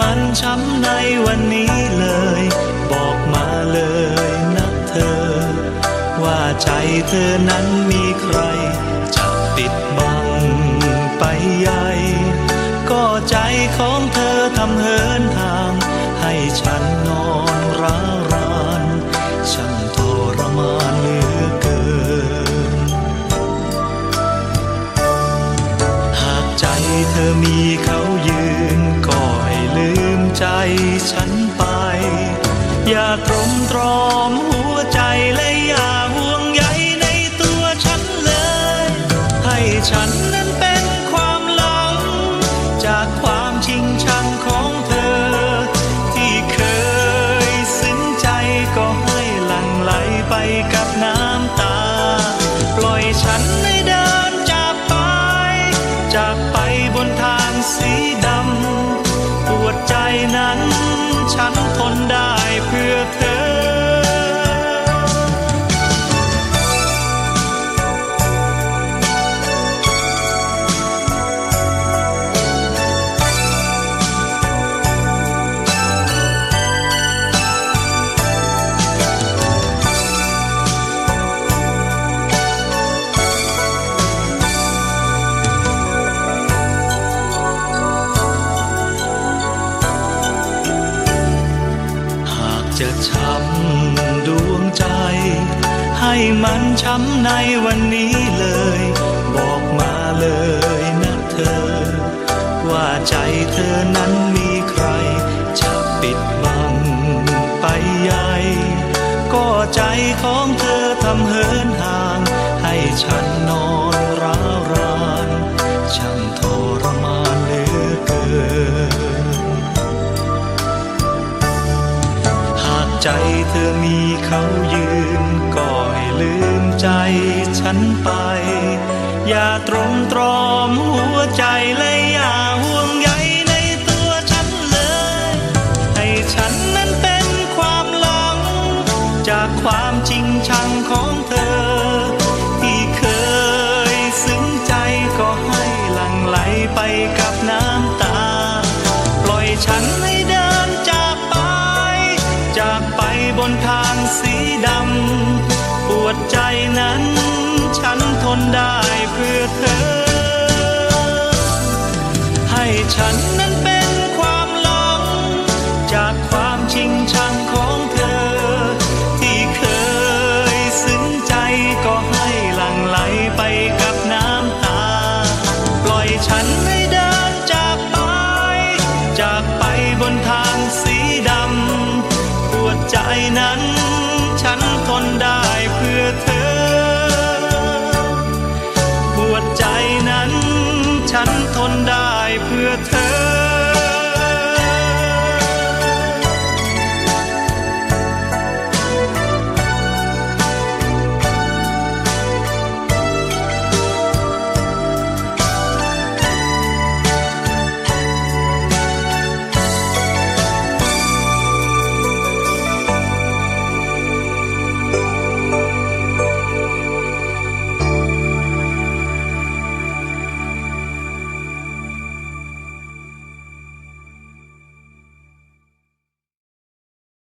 มันช้ำในวันนี้เลย บอกมาเลยนะเธอ ว่าใจเธอนั้นมีใคร จะปิดบังไปใหญ่ก็ใจของเธอทำเหินทาง ให้ฉันนอนร้าวรานช่างทรมานเหลือเกิน หากใจเธอมีเขา ใจฉันไป อย่าตรมตรอมหัวใจและอย่าห่วงใยในตัวฉันเลย ให้ฉันนั้นเป็นความหลัง จากความชิงชังของเธอ ที่เคยซึ้งใจก็ให้หลั่งไหลไปกับน้ำตา ปล่อยฉันให้เดินจากไป จากไปบนทางสีดำ ปวดใจนั้น ฉันทนได้เพื่อเธอ ให้มันช้ำในวันนี้เลย บอกมาเลยนะเธอ ว่าใจเธอนั้นมีใคร จะปิดบังไปใหญ่ก็ใจของเธอทำเหินห่าง ให้ฉันนอนร้าวรานช่างทรมานเหลือเกิน หากใจเธอมีเขายืนก็ให้ ลืมใจฉันไป อย่าตรมตรอมหัวใจและอย่าห่วงใยในตัวฉันเลย ให้ฉันนั้นเป็นความหลัง จากความจริงชังของเธอ ที่เคยซึ้งใจก็ให้หลั่งไหลไปกับน้ำตา ปล่อยฉันให้เดินจากไป จากไปบนทางสีดำ วดใจนั้น ฉันทนได้เพื่อเธอ ให้ฉันนั้นเป็นความหลัง จากความจริงชังของเธอ ที่เคยซึ้งใจก็ให้หลั่งไหลไปกับน้ำตา ปล่อยฉันให้เดินจากไป จากไปบนทางสีดำปวดใจนั้น ฉันทนได้ ฉัน